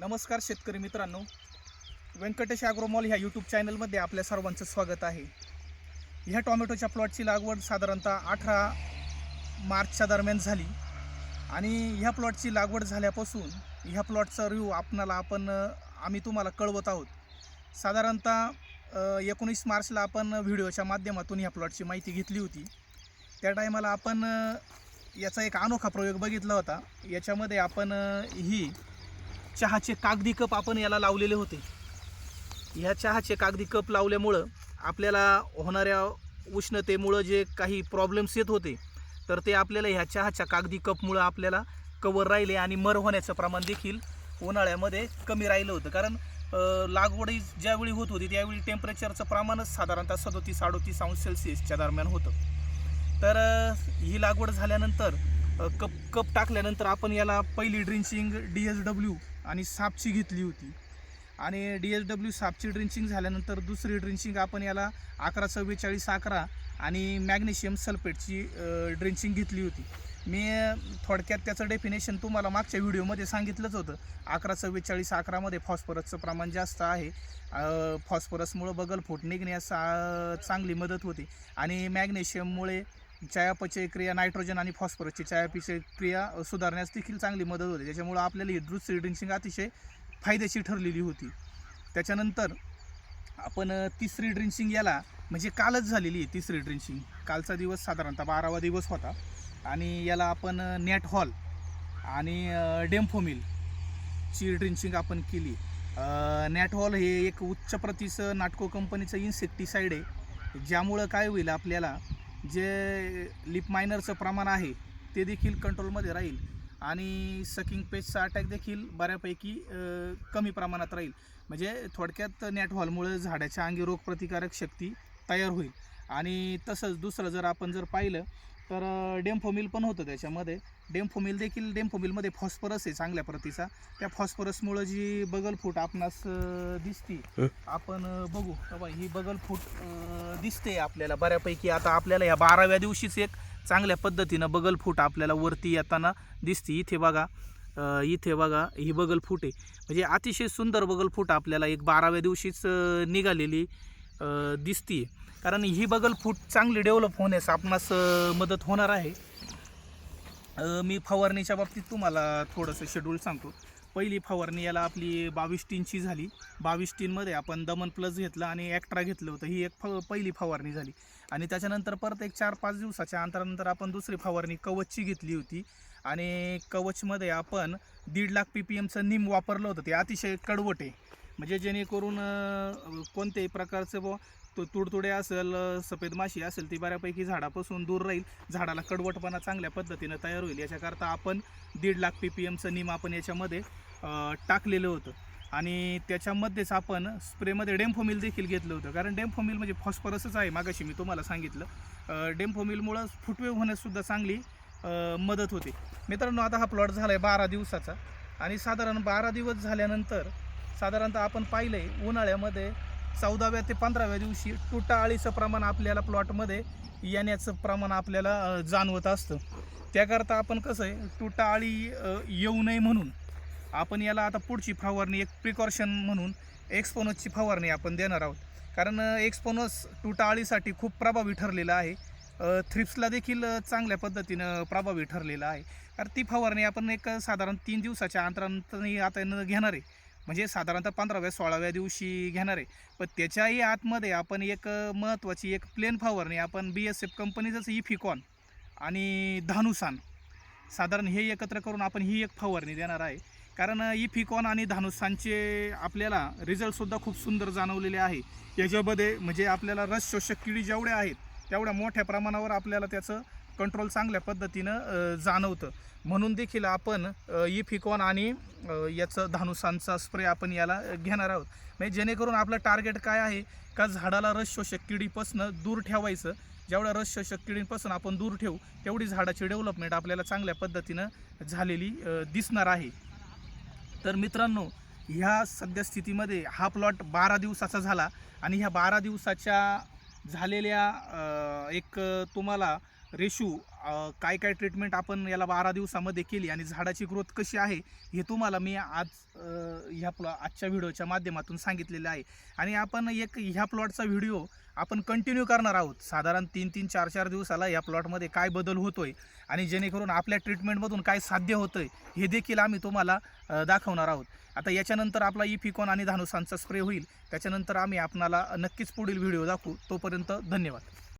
नमस्कार शेतकरी मित्रांनो. व्यंकटेश ॲग्रोमॉल ह्या यूट्यूब चॅनलमध्ये आपल्या सर्वांचं स्वागत आहे. ह्या टॉमॅटोच्या प्लॉटची लागवड साधारणतः अठरा मार्चच्या दरम्यान झाली. आणि ह्या प्लॉटची लागवड झाल्यापासून ह्या प्लॉटचा रिव्ह्यू आपणाला आपण आम्ही तुम्हाला कळवत आहोत. साधारणतः एकोणीस मार्चला आपण व्हिडिओच्या माध्यमातून ह्या प्लॉटची माहिती घेतली होती. त्या टायमाला आपण याचा एक अनोखा प्रयोग बघितला होता. याच्यामध्ये आपण ही चहाचे कागदी कप आपण याला लावलेले होते. ह्या चहाचे कागदी कप लावल्यामुळं आपल्याला होणाऱ्या उष्णतेमुळं जे काही प्रॉब्लेम्स येत होते तर ते आपल्याला ह्या चहाच्या कागदी कपमुळं आपल्याला कवर राहिले आणि मर होण्याचं प्रमाण देखील उन्हाळ्यामध्ये कमी राहिलं होतं. कारण लागवडी ज्यावेळी होत होती त्यावेळी टेम्परेचरचं प्रमाणच साधारणतः सदोतीस अडोतीस अंश सेल्सिअसच्या दरम्यान होतं. तर ही लागवड झाल्यानंतर कप कप टाकल्यानंतर आपण याला पहिली ड्रिंचिंग डी एस डब्ल्यू आणि सापची घेतली होती. आणि डी एस डब्ल्यू सापची ड्रिंचिंग झाल्यानंतर दुसरी ड्रिंचिंग आपण याला अकरा चव्वेचाळीस अकरा आणि मॅग्नेशियम सल्फेटची ड्रिंचिंग घेतली होती. मी थोडक्यात त्याचं डेफिनेशन तुम्हाला मागच्या व्हिडिओमध्ये सांगितलंच होतं. अकरा चव्वेचाळीस अकरामध्ये फॉस्फरसचं प्रमाण जास्त आहे. फॉस्फरसमुळं बगल फूट निघण्यास चांगली मदत होते. आणि मॅग्नेशियममुळे चयापचय क्रिया नायट्रोजन आणि फॉस्फरसची चयापचय क्रिया सुधारण्यास देखील चांगली मदत होते. त्याच्यामुळं आपल्याला ही दुसरी ड्रिंकिंग अतिशय फायदेशीर ठरलेली होती. त्याच्यानंतर आपण तिसरी ड्रिंचिंग याला म्हणजे कालच झालेली आहे तिसरी ड्रिंचिंग कालचा दिवस साधारणतः बारावा दिवस होता. आणि याला आपण नेट हॉल आणि डेम्फोमिल ची ड्रिंचिंग आपण केली. नॅट हॉल हे एक उच्च प्रतीचं नाटको कंपनीचं इन्सेक्टिसाईड आहे. ज्यामुळं काय होईल आपल्याला जे लिप मायनरचं प्रमाण आहे ते देखील कंट्रोलमध्ये राहील. आणि सकिंग पेजचा अटॅक देखील बऱ्यापैकी कमी प्रमाणात राहील. म्हणजे थोडक्यात नॅटहॉलमुळे झाडाच्या अंगी रोगप्रतिकारक शक्ती तयार होईल. आणि तसंच दुसरं जर आपण जर पाहिलं तर डेम्फोमिल पण होतं त्याच्यामध्ये. डेम्फोमिल देखील डेम्फोमिलमध्ये फॉस्फरस आहे चांगल्या प्रतीचा. त्या फॉस्फरसमुळं जी बगल फूट आपणास दिसती आपण बघू. बाबा ही बगल फूट दिसते आपल्याला बऱ्यापैकी. आता आपल्याला ह्या बाराव्या दिवशीच एक चांगल्या पद्धतीनं बगल फूट आपल्याला वरती येताना दिसते. इथे बघा इथे बघा ही बगल फूट आहे. म्हणजे अतिशय सुंदर बगल फूट आपल्याला एक बाराव्या दिवशीच निघालेली दिसती कारण ही बगल फूट चांगली डेव्हलप होण्यास आपणास मदत होणार आहे. मी फवारणीच्या बाबतीत तुम्हाला थोडंसं शेड्यूल सांगतो. पहिली फवारणी याला आपली बावीस टीनची झाली. बावीस टीनमध्ये आपण दमन प्लस घेतलं आणि ॲक्ट्रा घेतलं होतं. ही एक फ पहिली फवारणी झाली. आणि त्याच्यानंतर परत एक चार पाच दिवसाच्या अंतरानंतर आपण दुसरी फवारणी कवचची घेतली होती. आणि कवचमध्ये आपण दीड लाख पी पी एमचं निम वापरलं होतं. ते अतिशय कडवट आहे. म्हणजे जेणेकरून कोणत्याही प्रकारचं ब तो तुडतुडे असेल सफेद माशी असेल ती बऱ्यापैकी झाडापासून दूर राहील. झाडाला कडवटपणा चांगल्या पद्धतीनं तयार होईल. याच्याकरता आपण दीड लाख पी पी एमचं नीम आपण याच्यामध्ये टाकलेलं होतं. आणि त्याच्यामध्येच आपण स्प्रेमध्ये डेम्फोमिल देखील घेतलं होतं. कारण डेम्फोमिल म्हणजे फॉस्फरसच आहे मागाशी मी तुम्हाला सांगितलं. डेम्फोमिलमुळं फुटवे होण्याससुद्धा चांगली मदत होते. मित्रांनो आता हा प्लॉट झाला आहे बारा दिवसाचा. आणि साधारण बारा दिवस झाल्यानंतर साधारणतः आपण पाहिलं आहे उन्हाळ्यामध्ये चौदाव्या ते पंधराव्या दिवशी तुटाअळीचं प्रमाण आपल्याला प्लॉटमध्ये येण्याचं प्रमाण आपल्याला जाणवत असतं. त्याकरता आपण कसं आहे तुटा अळी येऊ नये म्हणून आपण याला आता पुढची फवारणी एक प्रिकॉशन म्हणून एक्सपोनसची फवारणी आपण देणार आहोत. कारण एक्सपोनस तुटाअळीसाठी खूप प्रभावी ठरलेलं आहे. थ्रिप्सला देखील चांगल्या पद्धतीनं प्रभावी ठरलेलं आहे. कारण ती फवारणी आपण एक साधारण तीन दिवसाच्या अंतरानंतर आता घेणार आहे. म्हणजे साधारणतः पंधराव्या सोळाव्या दिवशी घेणार आहे. पण त्याच्याही आतमध्ये आपण एक महत्त्वाची एक प्लेन फवारणी आपण बी एस एफ कंपनीचंच इफिकॉन आणि धानुसान साधारण हे एकत्र करून आपण ही एक फवारणी देणार आहे. कारण इफिकॉन आणि धानुसांचे आपल्याला रिझल्टसुद्धा खूप सुंदर जाणवलेले आहे. याच्यामध्ये म्हणजे आपल्याला रस शोषक किडी जेवढ्या आहेत तेवढ्या मोठ्या प्रमाणावर आपल्याला त्याचं कंट्रोल चांगल्या पद्धतीनं जाणवतं. म्हणून देखील आपण ई इफिकॉन आणि याचं धानुसांचा स्प्रे आपण याला घेणार आहोत. म्हणजे जेणेकरून आपलं टार्गेट काय आहे? का झाडाला रस शोषक किडीपासून दूर ठेवायचं. जेवढ्या रस शोषक किडींपासून आपण दूर ठेवू तेवढी झाडाची डेव्हलपमेंट आपल्याला चांगल्या पद्धतीनं झालेली दिसणार आहे. तर मित्रांनो ह्या सद्यस्थितीमध्ये हा प्लॉट बारा दिवसाचा झाला. आणि ह्या बारा दिवसाच्या झालेल्या एक तुम्हाला रेशू काय काय ट्रीटमेंट आपण याला बारा दिवसामध्ये केली आणि झाडाची ग्रोथ कशी आहे हे तुम्हाला मी आज ह्या प्लॉ आजच्या व्हिडिओच्या माध्यमातून सांगितलेलं आहे. आणि आपण एक ह्या प्लॉटचा व्हिडिओ आपण कंटिन्यू करणार आहोत. साधारण तीन तीन चार चार दिवसाला या प्लॉटमध्ये काय बदल होतोय आणि जेणेकरून आपल्या ट्रीटमेंटमधून काय साध्य होतंय हे देखील आम्ही तुम्हाला दाखवणार आहोत. आता याच्यानंतर आपला इफिकॉन आणि धानुसांचा स्प्रे होईल. त्याच्यानंतर आम्ही आपणाला नक्कीच पुढील व्हिडिओ दाखवू. तोपर्यंत धन्यवाद.